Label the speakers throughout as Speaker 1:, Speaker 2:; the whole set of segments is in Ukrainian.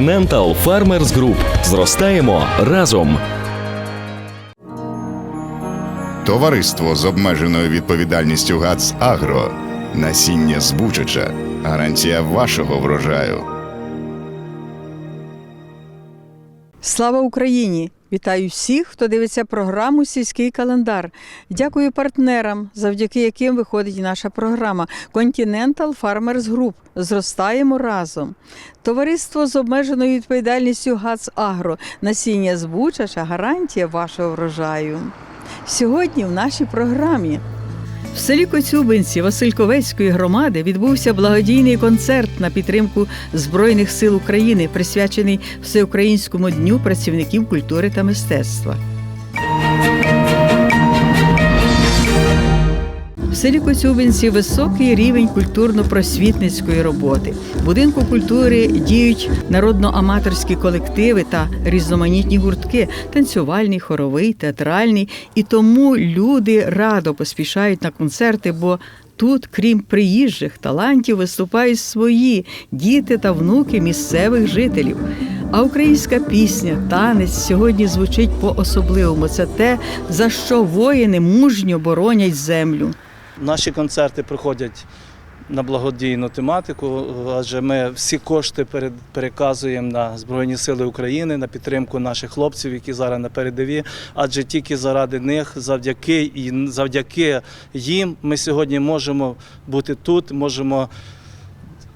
Speaker 1: Continental Farmers Group. Зростаємо разом.
Speaker 2: Товариство з обмеженою відповідальністю ГАЦ Агро. Насіння збучача. Гарантія вашого врожаю.
Speaker 3: Слава Україні! Вітаю всіх, хто дивиться програму Сільський календар. Дякую партнерам, завдяки яким виходить наша програма Continental Farmers Group. Зростаємо разом. Товариство з обмеженою відповідальністю ГАЦ Агро. Насіння збучача гарантія вашого врожаю. Сьогодні в нашій програмі в селі Коцюбинці Васильковецької громади відбувся благодійний концерт на підтримку Збройних сил України, присвячений Всеукраїнському дню працівників культури та мистецтва. Селі Коцюбинці високий рівень культурно-просвітницької роботи. В будинку культури діють народно-аматорські колективи та різноманітні гуртки танцювальний, хоровий, театральний. І тому люди радо поспішають на концерти, бо тут, крім приїжджих талантів, виступають свої діти та внуки місцевих жителів. А українська пісня, танець сьогодні звучить по-особливому. Це те, за що воїни мужньо боронять землю.
Speaker 4: Наші концерти проходять на благодійну тематику, адже ми всі кошти переказуємо на Збройні Сили України, на підтримку наших хлопців, які зараз на передові. Адже тільки заради них, завдяки і завдяки їм, ми сьогодні можемо бути тут, можемо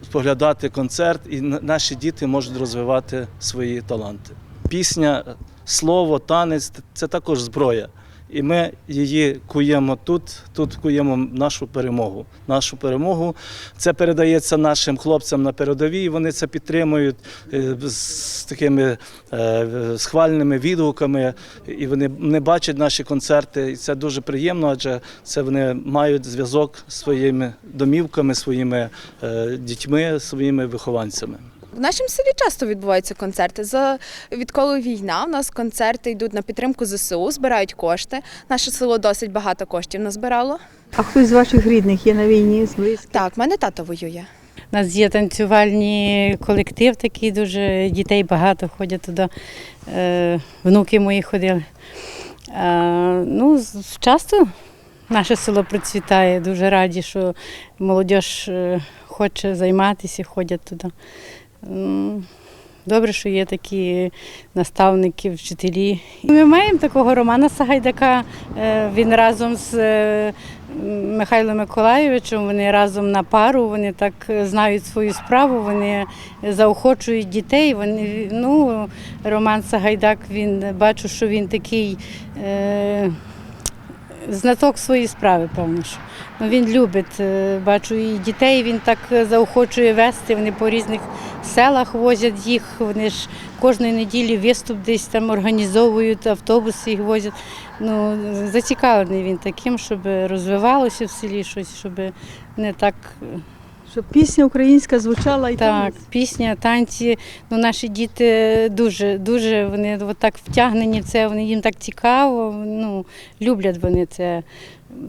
Speaker 4: споглядати концерт, і на- наші діти можуть розвивати свої таланти. Пісня, слово, танець це також зброя. І ми її куємо тут, тут куємо нашу перемогу. Нашу перемогу це передається нашим хлопцям на передовій. Вони це підтримують е, з такими е, схвальними відгуками, і вони не бачать наші концерти. І це дуже приємно, адже це вони мають зв'язок з своїми домівками, своїми е, дітьми, своїми вихованцями.
Speaker 5: В нашому селі часто відбуваються концерти. За відколи війна, у нас концерти йдуть на підтримку ЗСУ, збирають кошти. Наше село досить багато коштів назбирало.
Speaker 3: А хтось з ваших рідних є на війні з близьких?
Speaker 5: Так, в мене тато воює.
Speaker 6: У нас є танцювальний колектив такий, дуже дітей багато ходять туди. Е, внуки мої ходили. Е, ну, часто наше село процвітає. Дуже раді, що молодь е, хоче займатися, ходять туди. Добре, що є такі наставники, вчителі. Ми маємо такого Романа Сагайдака. е, Він разом з е, Михайлом Миколайовичем, вони разом на пару, вони так знають свою справу, вони заохочують дітей. Вони, ну, Роман Сагайдак, він бачу, що він такий. Е, Знаток своєї справи, певно. що. Ну, він любить, е, бачу, і дітей він так е, заохочує вести. Вони по різних селах возять їх. Вони ж кожної неділі виступ десь там організовують, автобуси їх возять. Ну, зацікавлений він таким, щоб розвивалося в селі щось, щоб не так.
Speaker 3: Щоб пісня українська звучала і
Speaker 6: Так,
Speaker 3: танець.
Speaker 6: пісня, танці. Ну, наші діти дуже, дуже вони от так втягнені в це, вони їм так цікаво. Ну, люблять вони це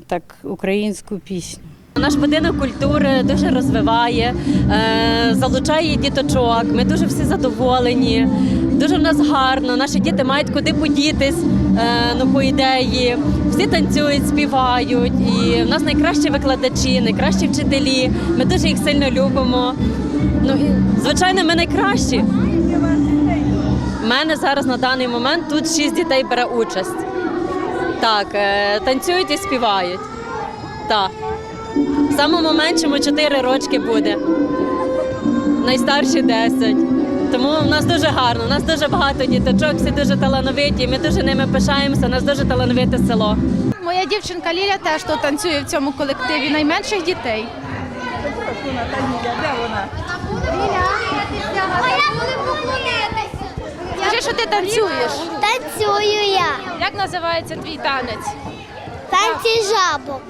Speaker 6: так українську пісню.
Speaker 7: Наш будинок культури дуже розвиває, е, залучає діточок. Ми дуже всі задоволені. Дуже в нас гарно. Наші діти мають куди подітись. е, Ну, по ідеї, всі танцюють, співають. І в нас найкращі викладачі, найкращі вчителі. Ми дуже їх сильно любимо. Ну і звичайно, ми найкращі. У мене зараз на даний момент тут шість дітей бере участь. Так, е, танцюють і співають. Так. Самому меншому 4 рочки буде. Найстарші 10. Тому в нас дуже гарно, у нас дуже багато діточок, всі дуже талановиті. Ми дуже ними пишаємося, у нас дуже талановите село.
Speaker 8: Моя дівчинка Ліля теж тут танцює в цьому колективі найменших дітей. Скажи, що ти танцюєш.
Speaker 9: Танцюю я.
Speaker 8: Як називається твій танець?
Speaker 9: Танці жабок.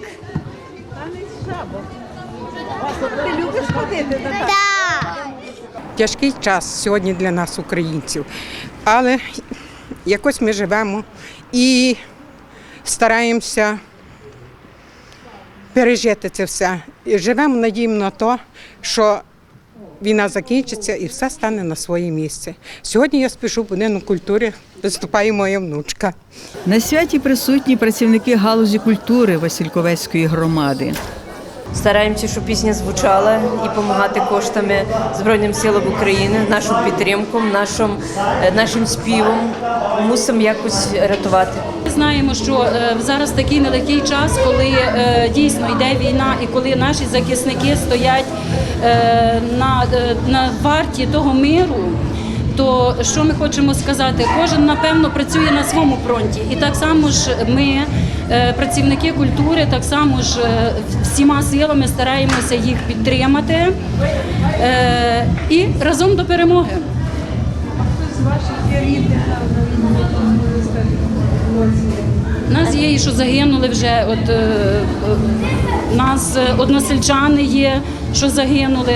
Speaker 3: Ти любиш ходити на
Speaker 9: Так.
Speaker 10: тяжкий час сьогодні для нас, українців. Але якось ми живемо і стараємося пережити це все. І живемо, надіємо на те, що війна закінчиться і все стане на своє місце. Сьогодні я спішу в будинок культури, виступає моя внучка.
Speaker 3: На святі присутні працівники галузі культури Васильковецької громади.
Speaker 11: Стараємося, щоб пісня звучала і допомагати коштами Збройним силам України, нашу підтримку, нашим, е, нашим співом. Мусимо якось рятувати.
Speaker 7: Ми Знаємо, що е, зараз такий нелегкий час, коли е, дійсно йде війна, і коли наші захисники стоять на, на варті того миру. То що ми хочемо сказати? Кожен напевно працює на своєму фронті, і так само ж ми, е, працівники культури, так само ж е, всіма силами стараємося їх підтримати е, і разом до перемоги. У нас є і що загинули вже. От у нас односельчани є, що загинули.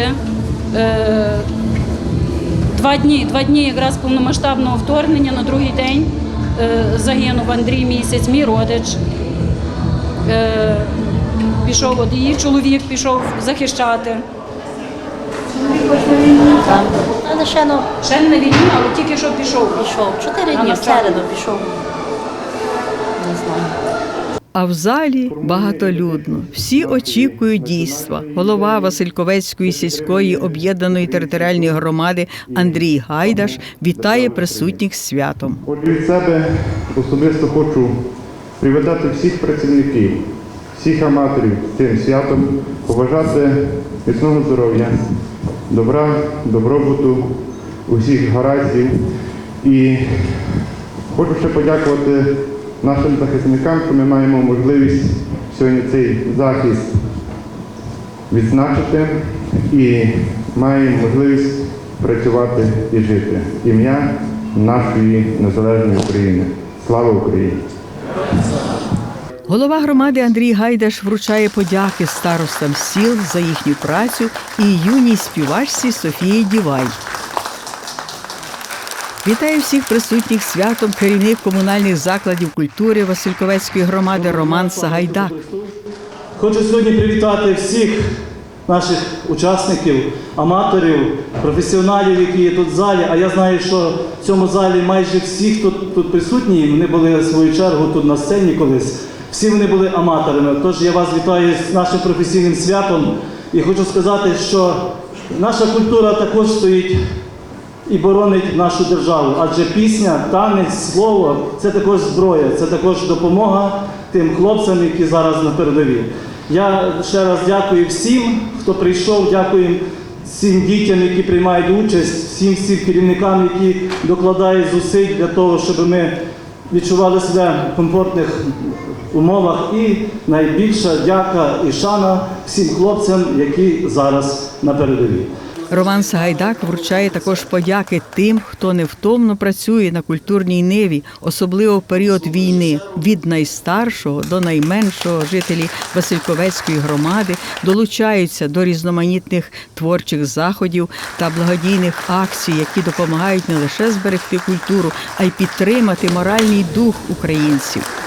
Speaker 7: Два дні, два дні якраз повномасштабного вторгнення на другий день е, загинув Андрій місяць, мій родич. Е, пішов, от її чоловік пішов захищати.
Speaker 9: Ще ну,
Speaker 7: не на війні, але тільки що пішов.
Speaker 9: пішов. Чотири дні в середу пішов.
Speaker 3: А в залі багатолюдно. Всі очікують дійства. Голова Васильковецької сільської об'єднаної територіальної громади Андрій Гайдаш вітає присутніх з святом.
Speaker 12: Отже, від себе особисто хочу привітати всіх працівників, всіх аматорів цим святом, побажати міцного здоров'я, добра, добробуту, усіх гараздів. І хочу ще подякувати нашим захисникам, що ми маємо можливість сьогодні цей захист відзначити і маємо можливість працювати і жити. Ім'я нашої незалежної України. Слава Україні!
Speaker 3: Голова громади Андрій Гайдаш вручає подяки старостам сіл за їхню працю і юній співачці Софії Дівай. Вітає всіх присутніх святом керівник комунальних закладів культури Васильковецької громади Роман Сагайдак.
Speaker 4: Хочу сьогодні привітати всіх наших учасників, аматорів, професіоналів, які є тут в залі. А я знаю, що в цьому залі майже всі, хто тут присутні, вони були в свою чергу тут на сцені колись. Всі вони були аматорами. Тож я вас вітаю з нашим професійним святом і хочу сказати, що наша культура також стоїть і боронить нашу державу. Адже пісня, танець, слово це також зброя, це також допомога тим хлопцям, які зараз на передовій. Я ще раз дякую всім, хто прийшов, дякую всім дітям, які приймають участь, всім всім керівникам, які докладають зусиль для того, щоб ми відчували себе в комфортних умовах. І найбільша дяка і шана всім хлопцям, які зараз на передовій.
Speaker 3: Роман Сагайдак вручає також подяки тим, хто невтомно працює на культурній ниві, особливо в період війни. Від найстаршого до найменшого жителі Васильковецької громади долучаються до різноманітних творчих заходів та благодійних акцій, які допомагають не лише зберегти культуру, а й підтримати моральний дух українців.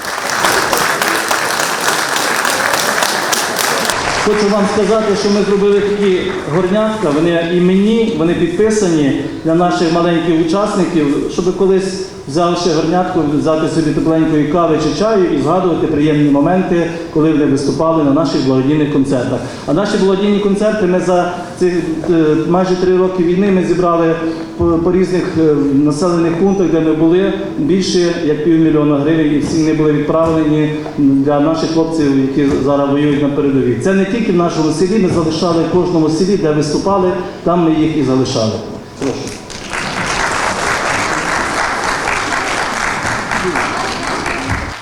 Speaker 4: Хочу вам сказати, що ми зробили такі горнятка, вони іменні, вони підписані для наших маленьких учасників, щоб колись взявши горнятку, взяти собі тепленької кави чи чаю і згадувати приємні моменти, коли вони виступали на наших благодійних концертах. А наші благодійні концерти ми за ці е, майже три роки війни ми зібрали по, різних е, населених пунктах, де ми були більше як півмільйона гривень, і всі вони були відправлені для наших хлопців, які зараз воюють на передовій. Це не тільки в нашому селі, ми залишали в кожному селі, де виступали, там ми їх і залишали. Прошу.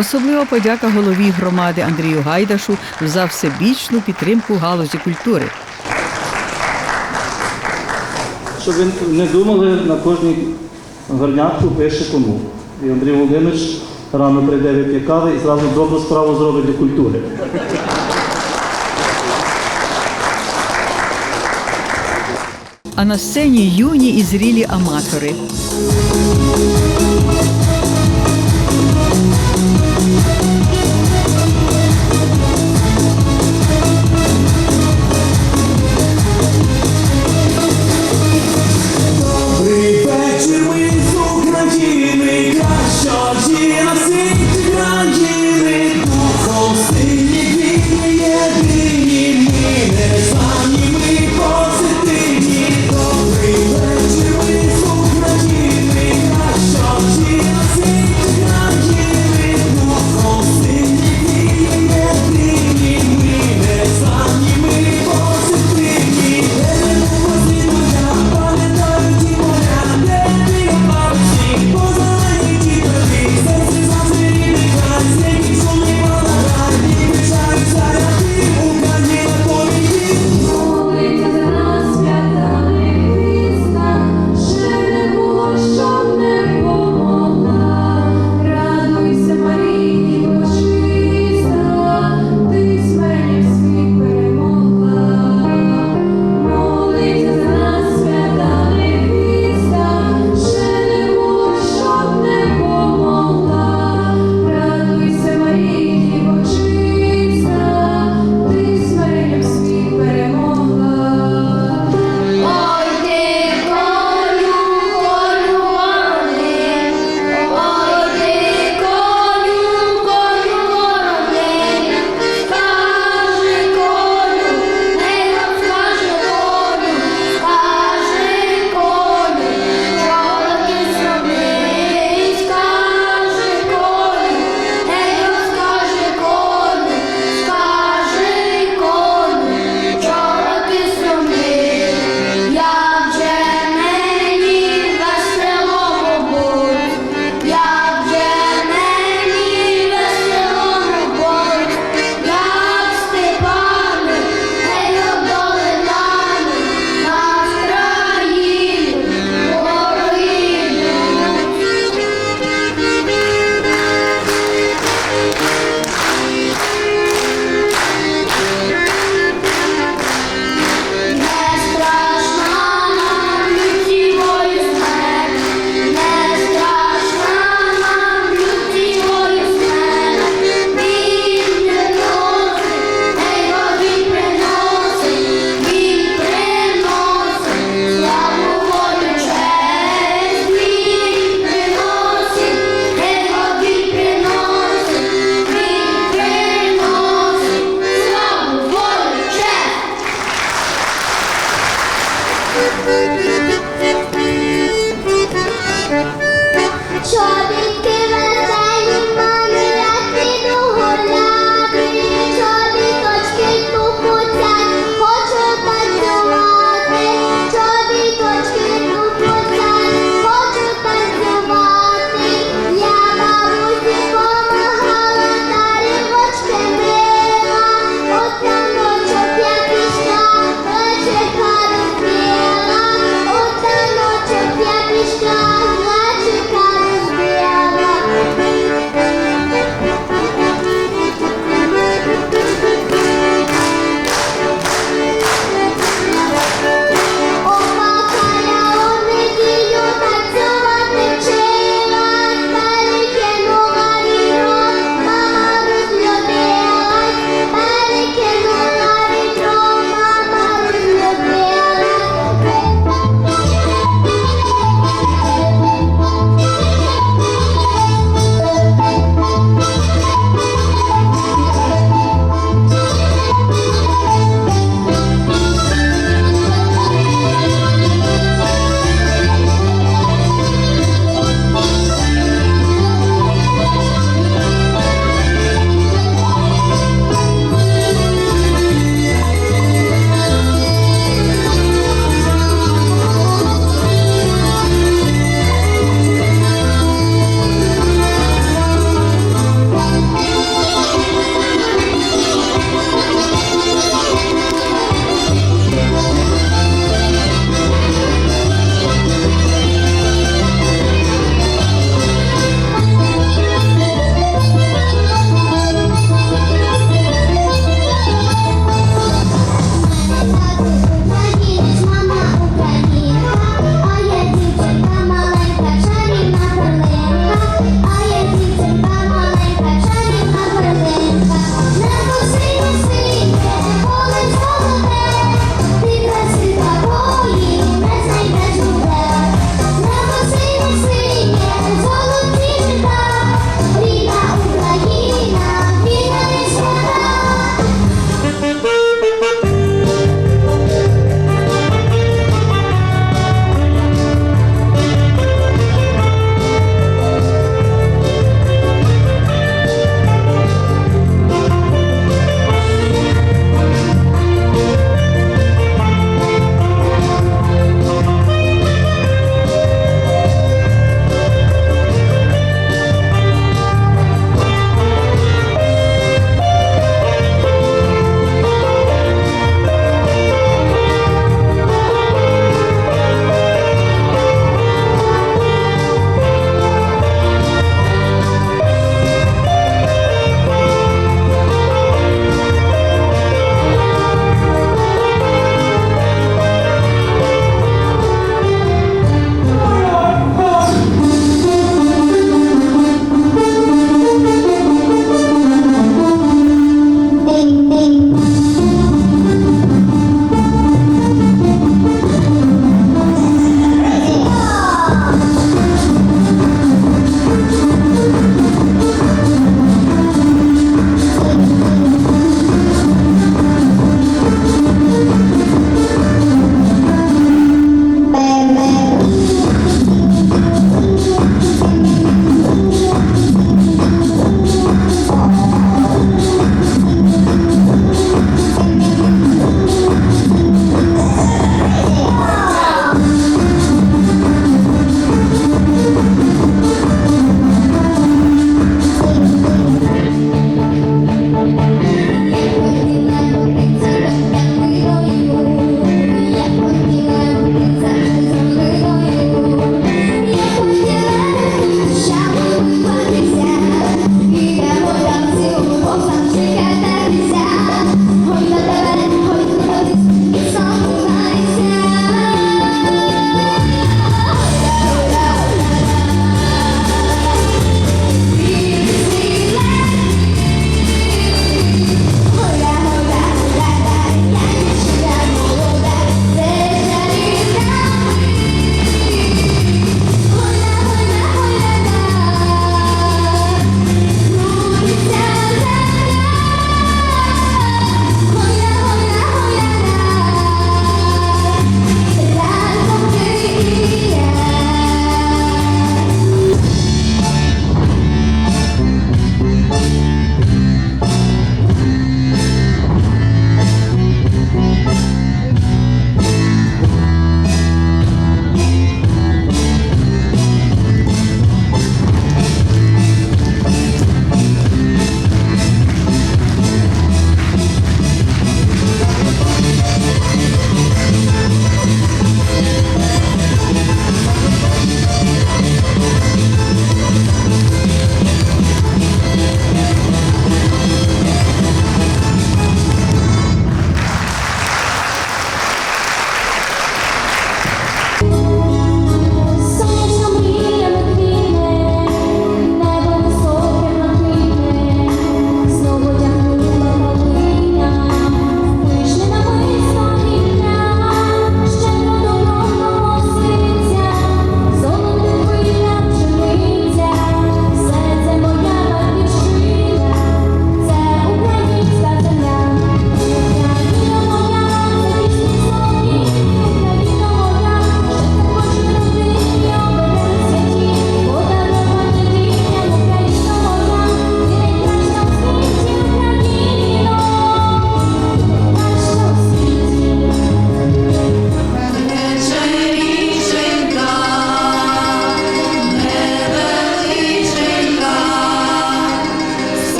Speaker 3: Особлива подяка голові громади Андрію Гайдашу за всебічну підтримку галузі культури.
Speaker 4: Щоб ви не думали, на кожній горнятку пише кому. І Андрій Володимирович рано прийде вип'є кави і зразу добру справу зробить для культури.
Speaker 3: А на сцені юні і зрілі аматори.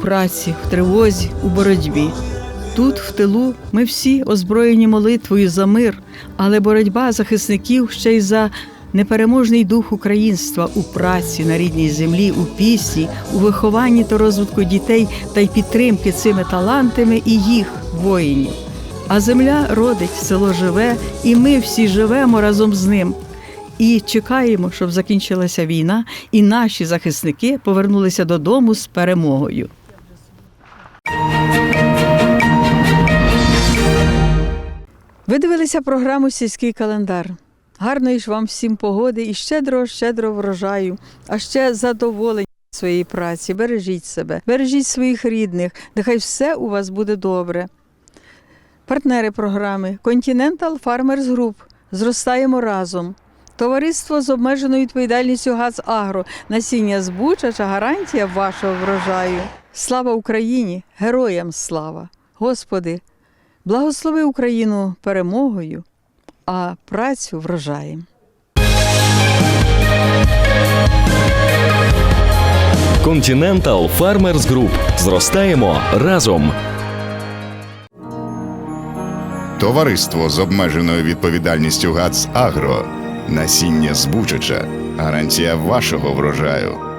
Speaker 3: Праці, в тривозі, у боротьбі. Тут, в тилу, ми всі озброєні молитвою за мир, але боротьба захисників ще й за непереможний дух українства у праці на рідній землі, у пісні, у вихованні та розвитку дітей та й підтримки цими талантами і їх воїнів. А земля родить, село живе, і ми всі живемо разом з ним. І чекаємо, щоб закінчилася війна, і наші захисники повернулися додому з перемогою. Ви дивилися програму Сільський календар. Гарної ж вам всім погоди і щедро, щедро врожаю, а ще задоволення своєї праці. Бережіть себе, бережіть своїх рідних. Нехай все у вас буде добре. Партнери програми Continental Farmers Group. Зростаємо разом. Товариство з обмеженою відповідальністю ГАЗ Агро. Насіння збучача гарантія вашого врожаю. Слава Україні! Героям слава! Господи! Благослови Україну перемогою, а працю врожаєм.
Speaker 1: Continental Farmers Group. Зростаємо разом.
Speaker 2: Товариство з обмеженою відповідальністю ГАЦ Агро. Насіння збучача. Гарантія вашого врожаю.